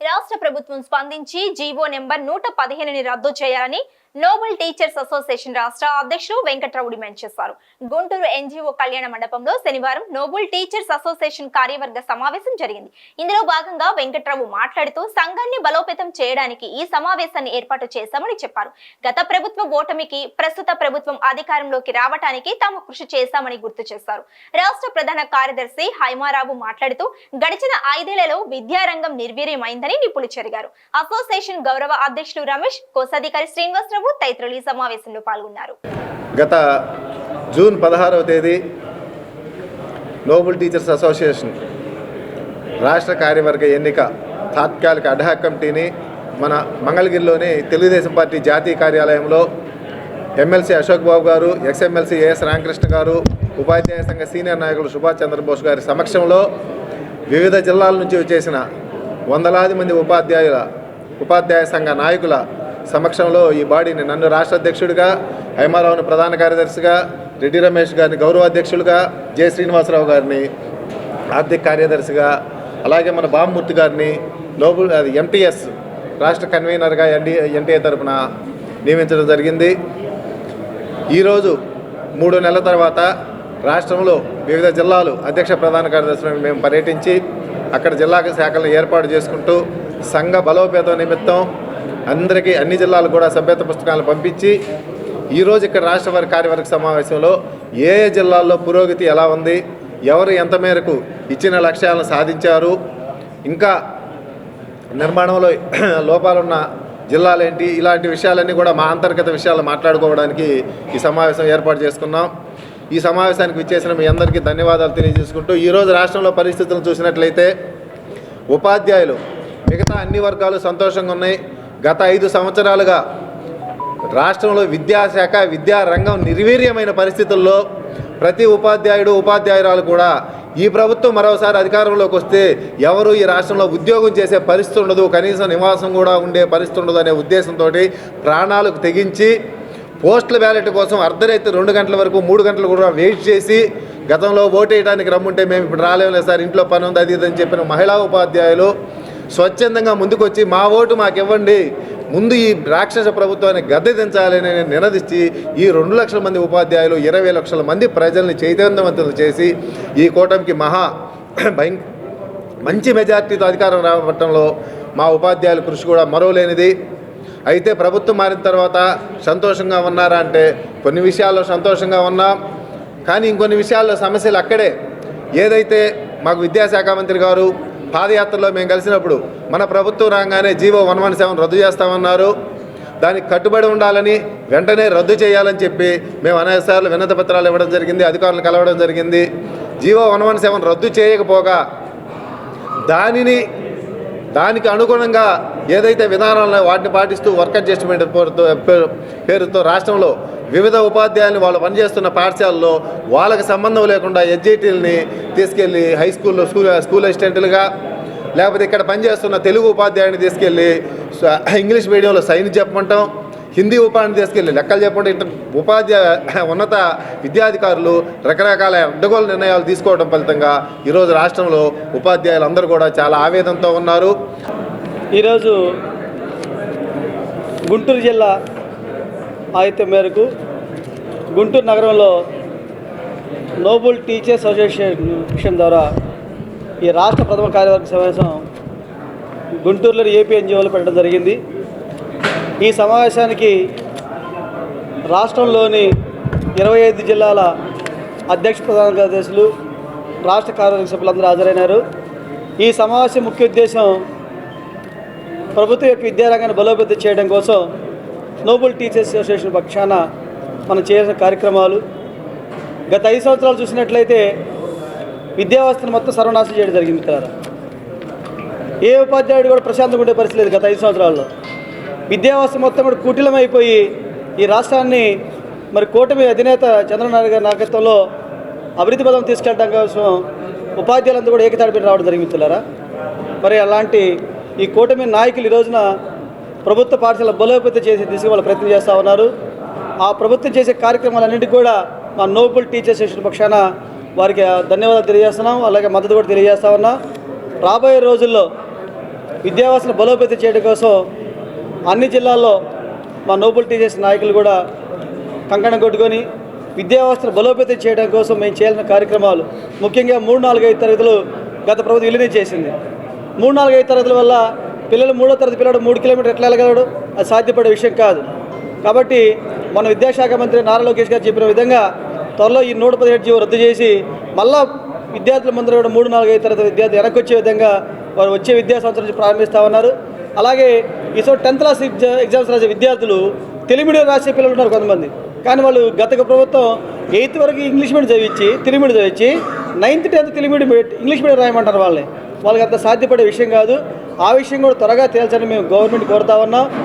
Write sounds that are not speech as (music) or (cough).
రాష్ట్ర ప్రభుత్వం స్పందించి జీవో నెంబర్ నూట పదిహేనుని రద్దు చేయాలని నోబెల్ టీచర్స్ అసోసియేషన్ రాష్ట్ర అధ్యక్షులు వెంకట్రావు డిమాండ్ చేశారు గుంటూరు ఎన్జిఓ కళ్యాణ మండపంలో శనివారం నోబెల్ టీచర్స్ అసోసియేషన్ కార్యవర్గ సమావేశం జరిగింది. ఇందులో భాగంగా వెంకట్రావు మాట్లాడుతూ సంఘాన్ని బలోపేతం చేయడానికి ఈ సమావేశాన్ని ఏర్పాటు చేశామని చెప్పారు. గత ప్రభుత్వ ఓటమికి ప్రస్తుత ప్రభుత్వం అధికారంలోకి రావటానికి తాము కృషి చేశామని గుర్తు చేశారు. రాష్ట్ర ప్రధాన కార్యదర్శి హైమారావు మాట్లాడుతూ గడిచిన ఐదేళ్ళలో విద్యారంగం నిర్వీర్యమైందని నిపుణులు చెరిగారు. అసోసియేషన్ గౌరవ అధ్యక్షులు రమేష్ కోశాధికారి శ్రీనివాసరావు తదితరులు ఈ సమావేశంలో పాల్గొన్నారు. గత జూన్ పదహారవ తేదీ నోబుల్ టీచర్స్ అసోసియేషన్ రాష్ట్ర కార్యవర్గ ఎన్నిక తాత్కాలిక అడ్హాక్ కమిటీని మన మంగళగిరిలోని తెలుగుదేశం పార్టీ జాతీయ కార్యాలయంలో ఎమ్మెల్సీ అశోక్ బాబు గారు ఎక్స్ఎమ్మెల్సీ ఏఎస్ రామకృష్ణ గారు ఉపాధ్యాయ సంఘ సీనియర్ నాయకులు సుభాష్ చంద్రబోస్ గారి సమక్షంలో వివిధ జిల్లాల నుంచి వచ్చేసిన వందలాది మంది ఉపాధ్యాయుల ఉపాధ్యాయ సంఘ నాయకుల సమక్షంలో ఈ బాడీని నన్ను రాష్ట్ర అధ్యక్షుడిగా హైమారావుని ప్రధాన కార్యదర్శిగా రెడ్డి రమేష్ గారిని గౌరవ అధ్యక్షులుగా జె శ్రీనివాసరావు గారిని ఆర్థిక కార్యదర్శిగా అలాగే మన బామ్మూర్తి గారిని నోబుల్ అది ఎంటీఎస్ రాష్ట్ర కన్వీనర్గా ఎన్డీ ఎన్టీఏ తరఫున నియమించడం జరిగింది. ఈరోజు మూడు నెలల తర్వాత రాష్ట్రంలో వివిధ జిల్లాలు అధ్యక్ష ప్రధాన కార్యదర్శులను మేము పర్యటించి అక్కడ జిల్లా శాఖలను ఏర్పాటు చేసుకుంటూ సంఘ బలోపేతం నిమిత్తం అందరికీ అన్ని జిల్లాలు కూడా సభ్యత పుస్తకాలను పంపించి ఈరోజు ఇక్కడ రాష్ట్ర వారి కార్యవర్గ సమావేశంలో ఏ ఏ జిల్లాల్లో పురోగతి ఎలా ఉంది ఎవరు ఎంత మేరకు ఇచ్చిన లక్ష్యాలను సాధించారు ఇంకా నిర్మాణంలో (clears throat) లోపాలున్న జిల్లాలేంటి ఇలాంటి విషయాలన్నీ కూడా మా అంతర్గత విషయాలు మాట్లాడుకోవడానికి ఈ సమావేశం ఏర్పాటు చేసుకున్నాం. ఈ సమావేశానికి విచ్చేసిన మీ అందరికీ ధన్యవాదాలు తెలియజేసుకుంటూ ఈరోజు రాష్ట్రంలో పరిస్థితులను చూసినట్లయితే ఉపాధ్యాయులు మిగతా అన్ని వర్గాలు సంతోషంగా ఉన్నాయి. గత ఐదు సంవత్సరాలుగా రాష్ట్రంలో విద్యాశాఖ విద్యారంగం నిర్వీర్యమైన పరిస్థితుల్లో ప్రతి ఉపాధ్యాయుడు ఉపాధ్యాయురాలు కూడా ఈ ప్రభుత్వం మరోసారి అధికారంలోకి వస్తే ఎవరు ఈ రాష్ట్రంలో ఉద్యోగం చేసే పరిస్థితి ఉండదు. కనీసం నివాసం కూడా ఉండే పరిస్థితి ఉండదు అనే ఉద్దేశంతో ప్రాణాలకు తెగించి పోస్టుల బ్యాలెట్ కోసం అర్ధరాత్రి రెండు గంటల వరకు మూడు గంటలు కూడా వెయిట్ చేసి గతంలో ఓటు వేయడానికి రమ్ముంటే మేము ఇప్పుడు రాలేము లేదు సార్ ఇంట్లో పని ఉంది అది ఇది అని చెప్పిన మహిళా ఉపాధ్యాయులు స్వచ్ఛందంగా ముందుకొచ్చి మా ఓటు మాకు ఇవ్వండి ముందు ఈ రాక్షస ప్రభుత్వాన్ని గద్దె దించాలని నినదించి ఈ రెండు లక్షల మంది ఉపాధ్యాయులు ఇరవై లక్షల మంది ప్రజల్ని చైతన్యవంతులు చేసి ఈ కూటమికి మహా భయం మంచి మెజార్టీతో అధికారం రావటంలో మా ఉపాధ్యాయుల కృషి కూడా మరోలేనిది. అయితే ప్రభుత్వం మారిన తర్వాత సంతోషంగా ఉన్నారా అంటే కొన్ని విషయాల్లో సంతోషంగా ఉన్నాం. కానీ ఇంకొన్ని విషయాల్లో సమస్యలు అక్కడే. ఏదైతే మాకు విద్యాశాఖ మంత్రి గారు పాదయాత్రలో మేము కలిసినప్పుడు మన ప్రభుత్వం రాగానే జీవో వన్ వన్ సెవెన్ రద్దు చేస్తామన్నారు. దానికి కట్టుబడి ఉండాలని వెంటనే రద్దు చేయాలని చెప్పి మేము అనేకసార్లు వినతి పత్రాలు ఇవ్వడం జరిగింది అధికారులు కలవడం జరిగింది. జీవో వన్ వన్ సెవెన్ రద్దు చేయకపోగా దానిని దానికి అనుగుణంగా ఏదైతే విధానాలను వాటిని పాటిస్తూ వర్క్ అడ్జస్ట్మెంట్ పేరుతో పేరు- పేరుతో రాష్ట్రంలో వివిధ ఉపాధ్యాయులు వాళ్ళు పనిచేస్తున్న పాఠశాలలో వాళ్ళకి సంబంధం లేకుండా ఎస్జీటీలని తీసుకెళ్ళి హై స్కూల్లో స్కూల్ స్కూల్ అసిస్టెంట్లుగా లేకపోతే ఇక్కడ పనిచేస్తున్న తెలుగు ఉపాధ్యాయుని తీసుకెళ్ళి ఇంగ్లీష్ మీడియంలో సైన్ చెప్పమంటాం. హిందీ ఉపాధిని తీసుకెళ్ళి లెక్కలు చెప్పండి. ఇంటర్ ఉపాధ్యాయ ఉన్నత విద్యాధికారులు రకరకాల అడ్డగోలు నిర్ణయాలు తీసుకోవడం ఫలితంగా ఈరోజు రాష్ట్రంలో ఉపాధ్యాయులు అందరూ కూడా చాలా ఆవేదనతో ఉన్నారు. ఈరోజు గుంటూరు జిల్లా ఆయుత్యం మేరకు గుంటూరు నగరంలో నోబుల్ టీచర్స్ అసోసియేషన్ ద్వారా ఈ రాష్ట్ర ప్రథమ కార్యవర్గ సమావేశం గుంటూరులోని ఏపీ ఎన్జిఓలు పెట్టడం జరిగింది. ఈ సమావేశానికి రాష్ట్రంలోని ఇరవై ఐదు జిల్లాల అధ్యక్ష ప్రధాన కార్యదర్శులు రాష్ట్ర కార్యదర్శి సభ్యులందరూ హాజరైనారు. ఈ సమావేశం ముఖ్య ఉద్దేశం ప్రభుత్వం యొక్క విద్యారంగాన్ని బలోపేతం చేయడం కోసం నోబుల్ టీచర్స్ అసోసియేషన్ పక్షాన మనం చేసిన కార్యక్రమాలు. గత ఐదు సంవత్సరాలు చూసినట్లయితే విద్యావ్యవస్థను మొత్తం సర్వనాశనం చేయడం జరిగింది కదా ఏ ఉపాధ్యాయుడు కూడా ప్రశాంతంగా ఉండే పరిస్థితి లేదు గత ఐదు సంవత్సరాల్లో. విద్యా మొత్తం కూడా కుటిలమైపోయి ఈ రాష్ట్రాన్ని మరి కూటమి అధినేత చంద్రబాబు గారి నాయకత్వంలో అభివృద్ధి పదం తీసుకెళ్ళడం కోసం ఉపాధ్యాయులందరూ కూడా ఏకతాడిపై రావడం జరిగింది మరి అలాంటి ఈ కూటమి నాయకులు ఈ రోజున ప్రభుత్వ పాఠశాల బలోపేతం చేసే దిశగా వాళ్ళు ప్రయత్నం చేస్తూ ఉన్నారు. ఆ ప్రభుత్వం చేసే కార్యక్రమాలన్నింటికి కూడా మా నోబుల్ టీచర్స్ అసోసియేషన్ పక్షాన వారికి ధన్యవాదాలు తెలియజేస్తున్నాం. అలాగే మద్దతు కూడా తెలియజేస్తా ఉన్నాం. రాబోయే రోజుల్లో విద్యావాసన బలోపేతం చేయడం కోసం అన్ని జిల్లాల్లో మా నోబుల్ టీచర్స్ నాయకులు కూడా కంకణం కొట్టుకొని విద్యావ్యవస్థను బలోపేతం చేయడం కోసం మేము చేయాల్సిన కార్యక్రమాలు ముఖ్యంగా మూడు నాలుగైదు తరగతులు గత ప్రభుత్వం విలీనం చేసింది. మూడు నాలుగైదు తరగతుల వల్ల పిల్లలు మూడో తరగతి పిల్లడు మూడు కిలోమీటర్ ఎట్లా వెళ్ళగలడు అది సాధ్యపడే విషయం కాదు. కాబట్టి మన విద్యాశాఖ మంత్రి నారా లోకేష్ గారు చెప్పిన విధంగా త్వరలో ఈ నూట పదిహేడు జీవో రద్దు చేసి మళ్ళా విద్యార్థుల ముందర కూడా మూడు నాలుగైదు తరగతి విద్యార్థులు వెనక్కి వచ్చే విధంగా వారు వచ్చే విద్యా సంవత్సరం నుంచి ప్రారంభిస్తా ఉన్నారు అలాగే ఈ సో టెన్త్ క్లాస్ ఎగ్జామ్స్ రాసే విద్యార్థులు తెలుగు మీడియం రాసే పిల్లలు ఉన్నారు కొంతమంది. కానీ వాళ్ళు గత ప్రభుత్వం ఎయిత్ వరకు ఇంగ్లీష్ మీడియం చదివించి తెలుగు మీడియం చదివించి ninth tenth Telugu medium English medium రాయమంటారు వాళ్ళని. వాళ్ళకి అంత సాధ్యపడే విషయం కాదు. ఆ విషయం కూడా త్వరగా తేల్చని మేము గవర్నమెంట్ కోరుతా ఉన్నాం.